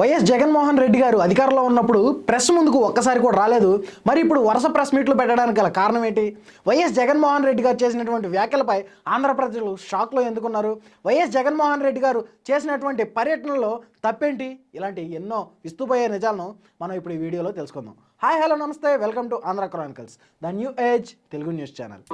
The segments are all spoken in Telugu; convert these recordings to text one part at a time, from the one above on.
వైఎస్ జగన్మోహన్ రెడ్డి గారు అధికారంలో ఉన్నప్పుడు ప్రెస్ ముందుకు ఒక్కసారి కూడా రాలేదు. మరి ఇప్పుడు వరుస ప్రెస్ మీట్లు పెట్టడానికి గల కారణం ఏంటి? వైఎస్ జగన్మోహన్ రెడ్డి గారు చేసినటువంటి వ్యాఖ్యలపై ఆంధ్ర ప్రజలు షాక్లో ఎందుకున్నారు? వైఎస్ జగన్మోహన్ రెడ్డి గారు చేసినటువంటి పర్యటనలో తప్పేంటి? ఇలాంటి ఎన్నో విస్తుపోయే నిజాలను మనం ఇప్పుడు ఈ వీడియోలో తెలుసుకుందాం. హాయ్ హలో నమస్తే. Welcome to Andhra chronicles the new age Telugu news channel.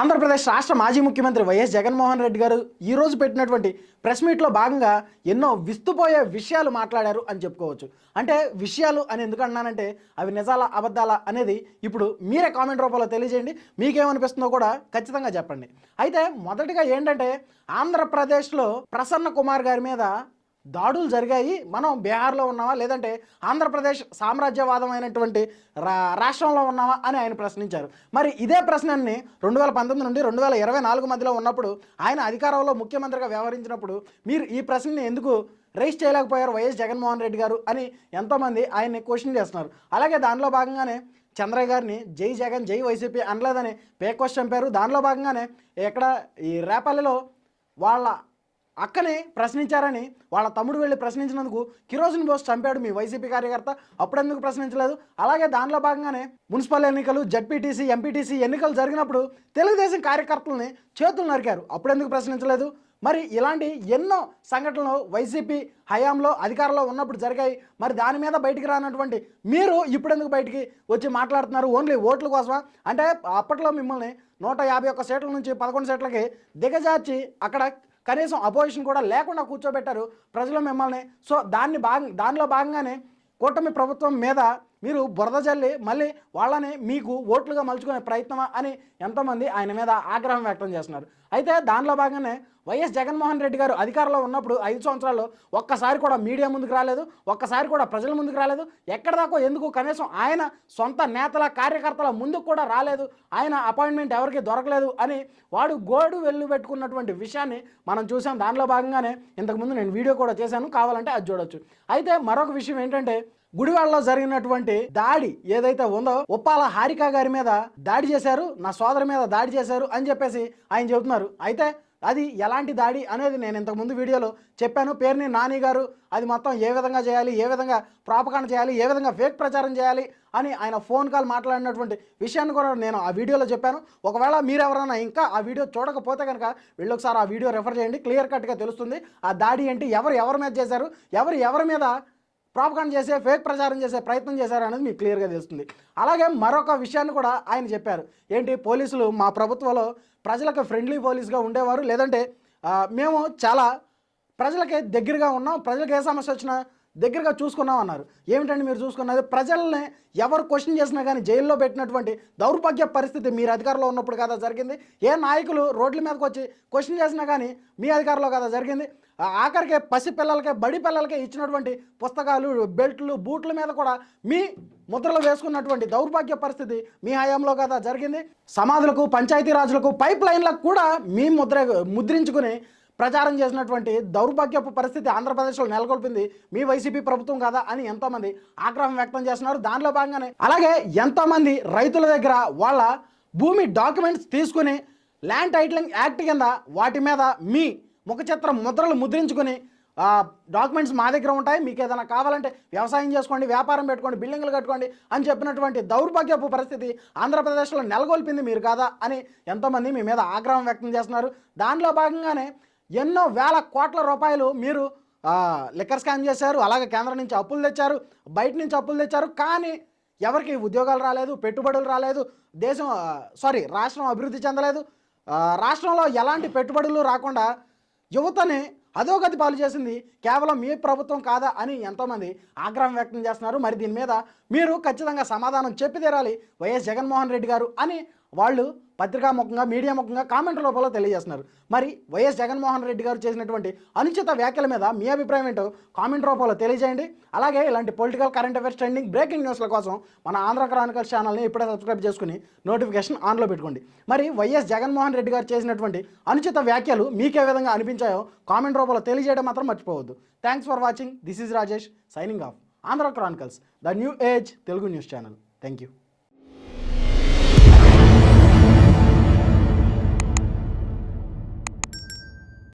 Andhra Pradesh రాష్ట్ర మాజీ ముఖ్యమంత్రి వైఎస్ జగన్మోహన్ రెడ్డి గారు ఈరోజు పెట్టినటువంటి ప్రెస్ మీట్లో భాగంగా ఎన్నో విస్తుపోయే విషయాలు మాట్లాడారు అని చెప్పుకోవచ్చు. అంటే విషయాలు అని ఎందుకు అన్నానంటే అవి నిజాల అబద్ధాల అనేది ఇప్పుడు మీరే కామెంట్ రూపంలో తెలియజేయండి. మీకేమనిపిస్తుందో కూడా ఖచ్చితంగా చెప్పండి. అయితే మొదటిగా ఏంటంటే ఆంధ్రప్రదేశ్లో ప్రసన్న కుమార్ గారి మీద దాడులు జరిగాయి. మనం బీహార్లో ఉన్నామా? లేదంటే ఆంధ్రప్రదేశ్ సామ్రాజ్యవాదమైనటువంటి రా రాష్ట్రంలో ఉన్నామా అని ఆయన ప్రశ్నించారు. మరి ఇదే ప్రశ్నని రెండు వేల పంతొమ్మిది నుండి రెండు వేల ఇరవై నాలుగు మధ్యలో ఉన్నప్పుడు ఆయన అధికారంలో ముఖ్యమంత్రిగా వ్యవహరించినప్పుడు మీరు ఈ ప్రశ్నని ఎందుకు రైజ్ చేయలేకపోయారు వైఎస్ జగన్మోహన్ రెడ్డి గారు అని ఎంతోమంది ఆయన్ని క్వశ్చన్ చేస్తున్నారు. అలాగే దానిలో భాగంగానే చంద్రయ్య గారిని జై జగన్ జై వైసీపీ అనలేదని పేకోస్ చంపారు దానిలో భాగంగానే ఎక్కడ ఈ రేపల్లిలో వాళ్ళ అక్కనే ప్రశ్నించారని వాళ్ళ తమ్ముడు వెళ్ళి ప్రశ్నించినందుకు కిరోసిన్ బోస్ చంపాడు మీ వైసీపీ కార్యకర్త. అప్పుడెందుకు ప్రశ్నించలేదు? అలాగే దానిలో భాగంగానే మున్సిపల్ ఎన్నికలు జడ్పీటీసీ ఎంపీటీసీ ఎన్నికలు జరిగినప్పుడు తెలుగుదేశం కార్యకర్తల్ని చేతులు నరికారు. అప్పుడెందుకు ప్రశ్నించలేదు? మరి ఇలాంటి ఎన్నో సంఘటనలు వైసీపీ హయాంలో అధికారంలో ఉన్నప్పుడు జరిగాయి. మరి దాని మీద బయటికి రానటువంటి మీరు ఇప్పుడెందుకు బయటికి వచ్చి మాట్లాడుతున్నారు? ఓన్లీ ఓట్ల కోసమా? అంటే అప్పట్లో మిమ్మల్ని నూట యాభై ఒక్క సీట్ల నుంచి పదకొండు సీట్లకి దిగజార్చి అక్కడ కనీసం అపోజిషన్ కూడా లేకుండా కూర్చోబెట్టారు ప్రజలు మిమ్మల్ని. సో దాన్ని భాగం దానిలో భాగంగానే కూటమి ప్రభుత్వం మీద మీరు బురద జల్లి మళ్ళీ వాళ్ళని మీకు ఓట్లుగా మలుచుకునే ప్రయత్నమా అని ఎంతోమంది ఆయన మీద ఆగ్రహం వ్యక్తం చేస్తున్నారు. అయితే దానిలో భాగంగానే వైఎస్ జగన్మోహన్ రెడ్డి గారు అధికారంలో ఉన్నప్పుడు ఐదు సంవత్సరాలు ఒక్కసారి కూడా మీడియా ముందుకు రాలేదు ఒక్కసారి కూడా ప్రజల ముందుకు రాలేదు. ఎక్కడ దాకా ఎందుకు కనీసం ఆయన సొంత నేతల కార్యకర్తల ముందుకు కూడా రాలేదు. ఆయన అపాయింట్మెంట్ ఎవరికి దొరకలేదు అని వాడు గోడు వెళ్ళు పెట్టుకున్నటువంటి విషయాన్ని మనం చూసాం. దానిలో భాగంగానే ఇంతకుముందు నేను వీడియో కూడా చేశాను. కావాలంటే అది చూడొచ్చు. అయితే మరొక విషయం ఏంటంటే గుడివాడలో జరిగినటువంటి దాడి ఏదైతే ఉందో ఉప్పాల హారిక గారి మీద దాడి చేశారు నా సోదరి మీద దాడి చేశారు అని చెప్పేసి ఆయన చెబుతున్నారు. అయితే అది ఎలాంటి దాడి అనేది నేను ఇంతకుముందు వీడియోలో చెప్పాను. పేరుని నాని గారు అది మొత్తం ఏ విధంగా చేయాలి ఏ విధంగా ప్రాపకాండ చేయాలి ఏ విధంగా ఫేక్ ప్రచారం చేయాలి అని ఆయన ఫోన్ కాల్ మాట్లాడినటువంటి విషయాన్ని కూడా నేను ఆ వీడియోలో చెప్పాను. ఒకవేళ మీరు ఎవరైనా ఇంకా ఆ వీడియో చూడకపోతే కనుక వీళ్ళు ఒకసారి ఆ వీడియో రెఫర్ చేయండి. క్లియర్ కట్గా తెలుస్తుంది. ఆ దాడి ఏంటి? ఎవరు ఎవరి మీద చేశారు? ఎవరు ఎవరి మీద ప్రాపకాండ చేసే ఫేక్ ప్రచారం చేసే ప్రయత్నం చేశారు అనేది మీకు క్లియర్గా తెలుస్తుంది. అలాగే మరొక విషయాన్ని కూడా ఆయన చెప్పారు. ఏంటి? పోలీసులు మా ప్రభుత్వంలో ప్రజలకు ఫ్రెండ్లీ పోలీస్గా ఉండేవారు. లేదంటే మేము చాలా ప్రజలకి దగ్గరగా ఉన్నాం. ప్రజలకు ఏ సమస్య వచ్చినా దగ్గరగా చూసుకున్నాం అన్నారు. ఏమిటండి మీరు చూసుకున్నది? ప్రజల్ని ఎవరు క్వశ్చన్ చేసినా కానీ జైల్లో పెట్టినటువంటి దౌర్భాగ్య పరిస్థితి మీరు అధికారంలో ఉన్నప్పుడు కదా జరిగింది. ఏ నాయకులు రోడ్ల మీదకి వచ్చి క్వశ్చన్ చేసినా కానీ మీ అధికారంలో కదా జరిగింది. ఆఖరికి పసి పిల్లలకే బడి పిల్లలకే ఇచ్చినటువంటి పుస్తకాలు బెల్ట్లు బూట్ల మీద కూడా మీ ముద్రలు వేసుకున్నటువంటి దౌర్భాగ్య పరిస్థితి మీ హయాంలో కదా జరిగింది. సమాధులకు పంచాయతీరాజులకు పైప్ లైన్లకు కూడా మీ ముద్ర ముద్రించుకుని ప్రచారం చేసినటువంటి దౌర్భాగ్యపు పరిస్థితి ఆంధ్రప్రదేశ్లో నెలకొల్పింది మీ వైసీపీ ప్రభుత్వం కదా అని ఎంతోమంది ఆగ్రహం వ్యక్తం చేస్తున్నారు. దానిలో భాగంగానే అలాగే ఎంతోమంది రైతుల దగ్గర వాళ్ళ భూమి డాక్యుమెంట్స్ తీసుకుని ల్యాండ్ టైటిలింగ్ యాక్ట్ కింద వాటి మీద మీ ముఖ చిత్రం ముద్రలు ముద్రించుకొని డాక్యుమెంట్స్ మా దగ్గర ఉంటాయి మీకు ఏదైనా కావాలంటే వ్యవసాయం చేసుకోండి వ్యాపారం పెట్టుకోండి బిల్డింగ్లు కట్టుకోండి అని చెప్పినటువంటి దౌర్భాగ్యపు పరిస్థితి ఆంధ్రప్రదేశ్లో నెలకొల్పింది మీరు కాదా అని ఎంతోమంది మీ మీద ఆగ్రహం వ్యక్తం చేస్తున్నారు. దానిలో భాగంగానే ఎన్నో వేల కోట్ల రూపాయలు మీరు లిక్కర్ స్కామ్ చేశారు అలాగే కేంద్రం నుంచి అప్పులు తెచ్చారు బయట నుంచి అప్పులు తెచ్చారు కానీ ఎవరికి ఉద్యోగాలు రాలేదు పెట్టుబడులు రాలేదు దేశం సారీ రాష్ట్రం అభివృద్ధి చెందలేదు. రాష్ట్రంలో ఎలాంటి పెట్టుబడులు రాకుండా యువతని అధోగతి పాలు చేసింది కేవలం మీ ప్రభుత్వం కాదా అని ఎంతోమంది ఆగ్రహం వ్యక్తం చేస్తున్నారు. మరి దీని మీద మీరు ఖచ్చితంగా సమాధానం చెప్పి తీరాలి. వైఎస్ జగన్మోహన్ రెడ్డి గారు అని వాళ్ళు పత్రికాముఖంగా మీడియా ముఖంగా కామెంట్ రూపంలో తెలియజేస్తున్నారు. మరి వైఎస్ జగన్మోహన్ రెడ్డి గారు చేసినటువంటి అనుచిత వ్యాఖ్యల మీద మీ అభిప్రాయం ఏంటో కామెంట్ రూపంలో తెలియజేయండి. అలాగే ఇలాంటి political current affairs trending breaking న్యూస్ల కోసం మన ఆంధ్ర క్రానికల్స్ ఛానల్ని ఇప్పుడే సబ్స్క్రైబ్ చేసుకుని నోటిఫికేషన్ ఆన్లో పెట్టుకోండి. మరి వైఎస్ జగన్మోహన్ రెడ్డి గారు చేసినటువంటి అనుచిత వ్యాఖ్యలు మీకే విధంగా అనిపించాయో కామెంట్ రూపంలో తెలియజేయడం మాత్రం మర్చిపోవద్దు. Thanks for watching this is Rajesh signing off Andhra chronicles the new age Telugu news channel thank you